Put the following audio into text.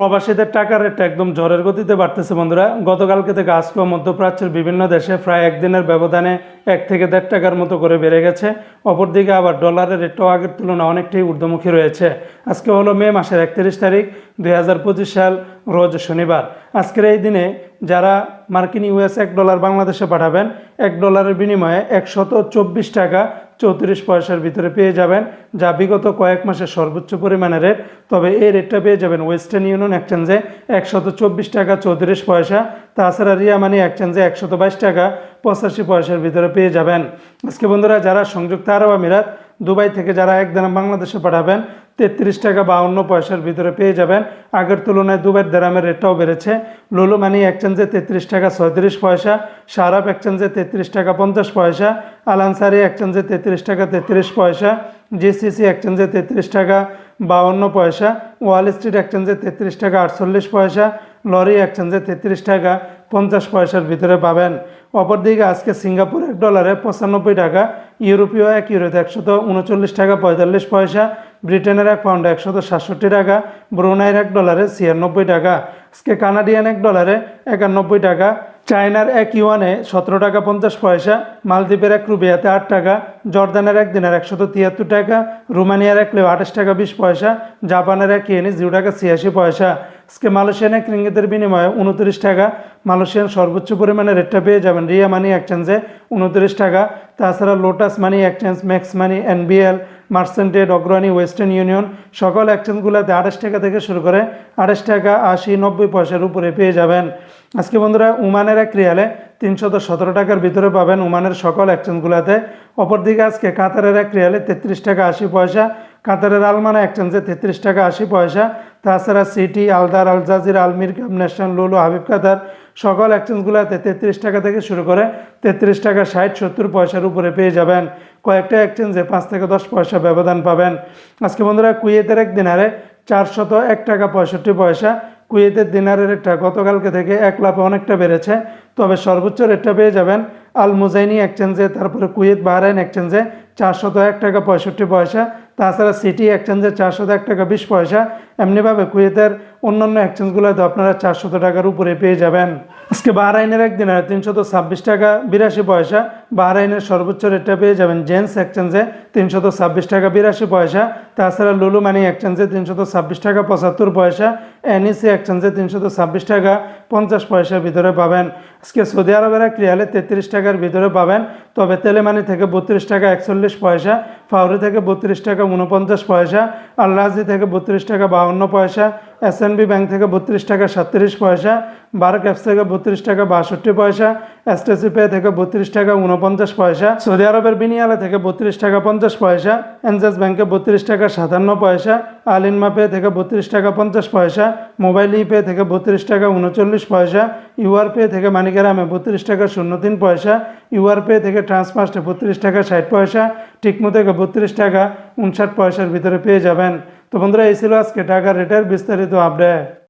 প্রবাসীদের টাকার রেটটা একদম ঝড়ের গতিতে বাড়তেছে, বন্ধুরা। গতকালকে থেকে আজকেও মধ্যপ্রাচ্যের বিভিন্ন দেশে প্রায় একদিনের ব্যবধানে এক থেকে দেড় টাকার মতো করে বেড়ে গেছে। অপরদিকে আবার ডলারের রেটটাও আগের তুলনায় অনেকটাই ঊর্ধ্বমুখী রয়েছে। আজকে হলো মে মাসের একত্রিশ তারিখ, দুই হাজার পঁচিশ সাল, রোজ শনিবার। আজকের এই দিনে যারা মার্কিন ইউএস এক ডলার বাংলাদেশে পাঠাবেন, এক ডলারের বিনিময়ে একশত চব্বিশ টাকা চৌত্রিশ পয়সার ভিতরে পেয়ে যাবেন, যা বিগত কয়েক মাসের সর্বোচ্চ পরিমাণের রেট তবে এই রেটটা পেয়ে যাবেন ওয়েস্টার্ন ইউনিয়ন এক্সচেঞ্জে একশত চব্বিশ টাকা চৌত্রিশ পয়সা, তাছাড়া রিয়া মানি এক্সচেঞ্জে একশত বাইশ টাকা পঁচাশি পয়সার ভিতরে পেয়ে যাবেন। আজকে বন্ধুরা, যারা সংযুক্ত আরব আমিরাত, দুবাই থেকে যারা একদিন বাংলাদেশে পাঠাবেন তেত্রিশ টাকা বাউন্ন পয়সার ভিতরে পেয়ে যাবেন। আগের তুলনায় দুবার দেরামের রেটটাও বেড়েছে। লুলু মানি এক্সচেঞ্জে তেত্রিশ টাকা ছয়ত্রিশ পয়সা, সারাপ এক্সচেঞ্জে তেত্রিশ টাকা পঞ্চাশ পয়সা, আলানসারি এক্সচেঞ্জে তেত্রিশ টাকা তেত্রিশ পয়সা জিসিসি এক্সচেঞ্জে তেত্রিশ টাকা বাউন্ন পয়সা ওয়াল স্ট্রিট এক্সচেঞ্জে তেত্রিশ টাকা আটচল্লিশ পয়সা লরি এক্সচেঞ্জে তেত্রিশ টাকা পঞ্চাশ পয়সার ভিতরে পাবেন। অপরদিকে আজকে সিঙ্গাপুর এক ডলারে পঁচানব্বই টাকা, ইউরোপীয় এক ইউরোতে একশত উনচল্লিশ টাকা পঁয়তাল্লিশ পয়সা ব্রিটেনের এক পাউন্ড একশত সাতষট্টি টাকা, ব্রুনাইয়ের এক ডলারে ছিয়ানব্বই টাকা, আজকে কানাডিয়ান এক ডলারে একানব্বই টাকা, চায়নার এক ইউয়ানে সতেরো টাকা পঞ্চাশ পয়সা, মালদ্বীপের এক রুবিয়াতে আট টাকা, জর্দানের এক দিনের একশত তিয়াত্তর টাকা, রোমানিয়ার এক লেও আঠাশ টাকা বিশ পয়সা, জাপানের এক ইয়েনে জিরো টাকা ছিয়াশি পয়সা। আজকে মালয়েশিয়ান এক রিঙ্গিতের বিনিময়ে উনত্রিশ টাকা, মালয়েশিয়ান সর্বোচ্চ পরিমাণে রেটটা পেয়ে যাবেন রিয়া মানি এক্সচেঞ্জে। উনত্রিশ টাকা। তাছাড়া lotus money exchange, max money, NBL, মার্সেন্টেড, Agrani western union, সকল এক্সচেঞ্জগুলোতে আঠাশ টাকা থেকে শুরু করে আঠাশ টাকা আশি নব্বই পয়সার উপরে পেয়ে যাবেন। আজকে বন্ধুরা, উমানের এক রিয়ালে তিনশত সতেরো টাকার ভিতরে পাবেন উমানের সকল এক্সচেঞ্জগুলোতে। অপরদিকে আজকে কাতারের এক রিয়ালে তেত্রিশ টাকা আশি পয়সা, কাতারের আলমানা এক্সচেঞ্জে তেত্রিশ টাকা আশি পয়সা তাছাড়া সিটি, আলদার, আল জাজির আলমির কাপ ন্যাশনাল লুলু, হাবিব কাতার সকল এক্সচেঞ্জগুলোতে তেত্রিশ টাকা থেকে শুরু করে তেত্রিশ টাকা ষাট, সত্তর পয়সার উপরে পেয়ে যাবেন। কয়েকটা এক্সচেঞ্জে পাঁচ থেকে দশ পয়সা ব্যবধান পাবেন। আজকে বন্ধুরা, কুয়েতের এক দিনারে চারশত এক টাকা পঁয়ষট্টি পয়সা, কুয়েতের দিনারের রেটটা গতকালকে থেকে এক লাফে অনেকটা বেড়েছে। তবে সর্বোচ্চ রেটটা পেয়ে যাবেন আল মুজাইনি এক্সচেঞ্জে তারপরে কুয়েত বাহরাইন এক্সচেঞ্জে চারশত এক টাকা পঁয়ষট্টি পয়সা তাছাড়া সিটি এক্সচেঞ্জে চারশো এক টাকা বিশ পয়সা এমনিভাবে কুয়েতের অন্যান্য এক্সচেঞ্জগুলোতে আপনারা চারশত টাকার উপরে পেয়ে যাবেন। আজকে বাহরাইনের একদিনে তিনশত ছাব্বিশ টাকা, বিরাশি পয়সা। বাহরাইনের সর্বোচ্চ রেটটা পেয়ে যাবেন জেন্স এক্সচেঞ্জে তিনশত ছাব্বিশ টাকা, বিরাশি পয়সা। তাছাড়া লুলু মানি এক্সচেঞ্জে তিনশত ছাব্বিশ টাকা, পঁচাত্তর পয়সা। এনইসি এক্সচেঞ্জে তিনশত ছাব্বিশ টাকা, পঞ্চাশ পয়সার ভিতরে পাবেন। আজকে সৌদি আরবের এক রিয়ালে তেত্রিশ টাকার ভিতরে পাবেন। তবে তেলেমানি থেকে বত্রিশ টাকা, একচল্লিশ পয়সা। ফাউরি থেকে বত্রিশ টাকা উনপঞ্চাশ পয়সা। আল্লাহাজি থেকে বত্রিশ টাকা, বাউন্ন পয়সা। এসএনবি ব্যাংক থেকে বত্রিশ টাকা সাতত্রিশ পয়সা বার্ক অ্যাপস থেকে বত্রিশ টাকা বাষট্টি পয়সা এসটিসি পে থেকে বত্রিশ টাকা উনপঞ্চাশ পয়সা সৌদি আরবের বিনিয়ালে থেকে বত্রিশ টাকা পঞ্চাশ পয়সা এনজেস ব্যাংকে বত্রিশ টাকা সাতান্ন পয়সা আলিনমা পে থেকে বত্রিশ টাকা পঞ্চাশ পয়সা মোবাইল ই পে থেকে বত্রিশ টাকা উনচল্লিশ পয়সা ইউআর পে থেকে মানিকেরামে বত্রিশ টাকা শূন্য তিন পয়সা ইউআর পে থেকে ট্রান্সফার্স্টে বত্রিশ টাকা ষাট পয়সা টিকমো থেকে বত্রিশ টাকা উনষাট পয়সার ভিতরে পেয়ে যাবেন তো বন্ধুরা এই ছিল আজকে টাকার রেটের বিস্তারিত আপডেট